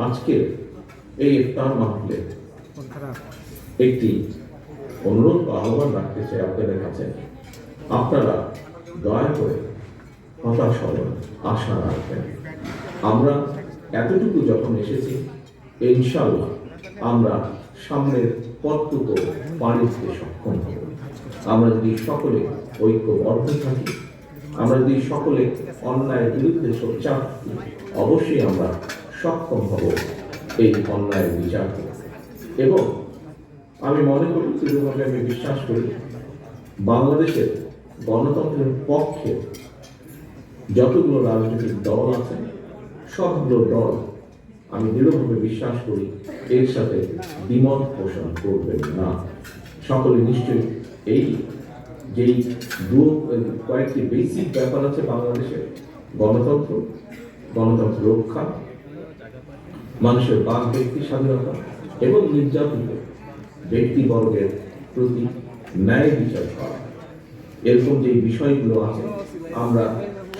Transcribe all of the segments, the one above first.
আজকের এই ইফতার মাহফিলে একটি অনুরোধ বা আহ্বান রাখতে চাই আপনাদের কাছে। আপনারা দয়া করে হতাশ হবেন আশা রাখবেন। আমরা এতটুকু যখন এসেছি ইনশাল্লাহ আমরা সামনের পথটুকু পাড়ি দিতে সক্ষম হব। আমরা যদি সকলে ঐক্যবদ্ধ থাকি, আমরা যদি সকলে অন্যায়ের বিরুদ্ধে সোচ্চার অবশ্যই আমরা সক্ষম হব এই অন্যায় বিচার করতে। এবং আমি মনে করি দৃঢ়ভাবে আমি বিশ্বাস করি, বাংলাদেশের গণতন্ত্রের পক্ষে যতগুলো রাজনৈতিক দল আছে, সবগুলো দল আমি দৃঢ়ভাবে বিশ্বাস করি, এর সাথে দ্বিমত পোষণ করবেন না। সকলে নিশ্চয়ই এই যেই দু কয়েকটি বেসিক ব্যাপার আছে বাংলাদেশে গণতন্ত্র গণতন্ত্র রক্ষা মানুষের বাক ব্যক্তি স্বাধীনতা এবং নির্যাতিত ব্যক্তিবর্গের প্রতি ন্যায় বিচার করা। এরকম যে বিষয়গুলো আছে, আমরা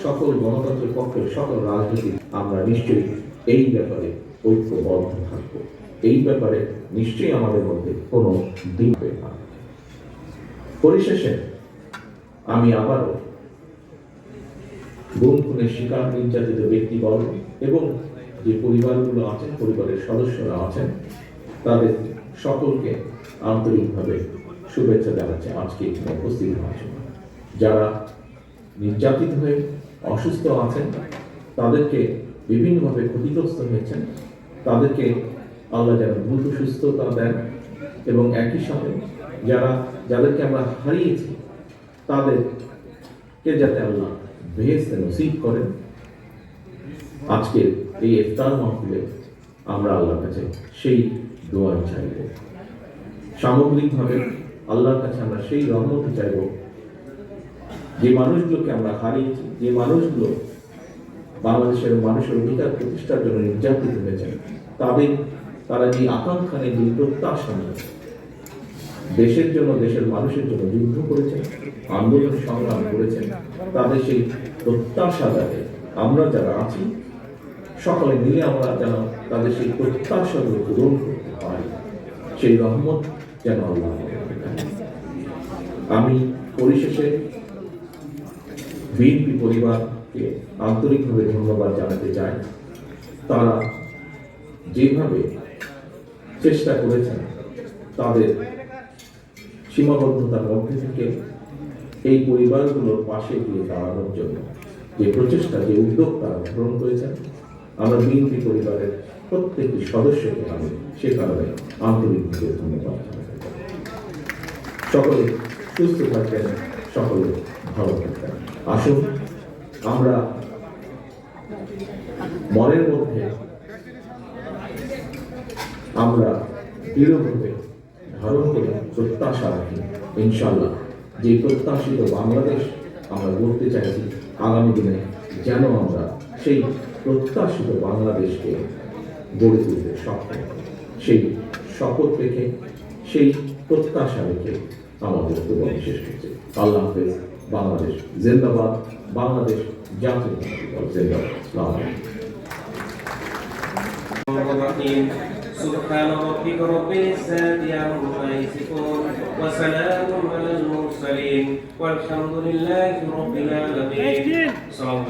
সকল গণতন্ত্রের পক্ষে, সকল রাজনীতি আমরা নিশ্চয়ই এই ব্যাপারে ঐক্যবদ্ধ থাকব। এই ব্যাপারে নিশ্চয়ই আমাদের মধ্যে কোনো হবে না। পরিশেষে আমি আবারও গুম খুনের শিকার নির্যাতিত ব্যক্তিবর্গ এবং যে পরিবারগুলো আছেন পরিবারের সদস্যরা আছেন, তাদের সকলকে আন্তরিকভাবে শুভেচ্ছা জানাচ্ছি। আজকে এখানে উপস্থিত হওয়ার জন্য। যারা নির্যাতিত হয়ে অসুস্থ আছেন, তাদেরকে বিভিন্নভাবে ক্ষতিগ্রস্ত হয়েছেন। তাদেরকে আল্লাহ যেন দ্রুত সুস্থতা দেন এবং একই সাথে যারা, যাদেরকে আমরা হারিয়েছি, তাদেরকে যাতে আল্লাহ ভেস্তে নসিব করেন আজকের এই ইফতার মাহফিলে আমরা আল্লাহর কাছে সেই দোয়া চাইব। সামগ্রিকভাবে আল্লাহর কাছে আমরা সেই রহমত চাইব যে মানুষগুলোকে আমরা হারিয়েছি যে মানুষগুলো বাংলাদেশের মানুষের অধিকার প্রতিষ্ঠার জন্য নির্যাতিত হয়েছে, তাদের, তারা যে আকাঙ্ক্ষা নেই যে প্রত্যাশা নিয়ে দেশের জন্য, দেশের মানুষের জন্য যুদ্ধ করেছেন আন্দোলন সংগ্রাম করেছেন তাদের সেই প্রত্যাশা যাতে আমরা যারা আছি সকলে মিলে আমরা যেন তাদের সেই প্রত্যাশাগুলো পূরণ করতে পারি। সেই রহমত যেন আল্লাহ আমি পরিশেষে বিএনপি পরিবারকে আন্তরিকভাবে ধন্যবাদ জানাতে চাই। তারা যেভাবে চেষ্টা করেছেন, তাদের সীমাবদ্ধতার মধ্যে থেকে এই পরিবারগুলোর পাশে গিয়ে দাঁড়ানোর জন্য, যে প্রচেষ্টা, যে উদ্যোগ তারা গ্রহণ করেছেন আমরা বিএনপি পরিবারের প্রত্যেকটি সদস্যকে আমি সে কারণে আন্তরিকভাবে ধন্যবাদ সকলে সুস্থ থাকবেন, সকলে ভালো থাকবেন। আসুন, আমরা মনের মধ্যে আমরা দৃঢ়ভাবে ধারণ করে প্রত্যাশা রাখি ইনশাল্লাহ যে প্রত্যাশিত বাংলাদেশ আমরা গড়তে চাইছি, আগামী দিনে যেন আমরা সেই প্রত্যাশিত বাংলাদেশকে গড়ে তুলতে সক্ষম হই। সেই শপথ রেখে সেই প্রত্যাশা রেখে আমার বক্তব্য আমি শেষ করছি আল্লাহ হাফেজ বাংলাদেশ জিন্দাবাদ বাংলাদেশ জাতীয় দল জিন্দাবাদ আসসালামু আলাইকুম। الرحيم سبحان ربك رب العزة عما يصفون وسلام على المرسلين والحمد لله رب العالمين صلى الله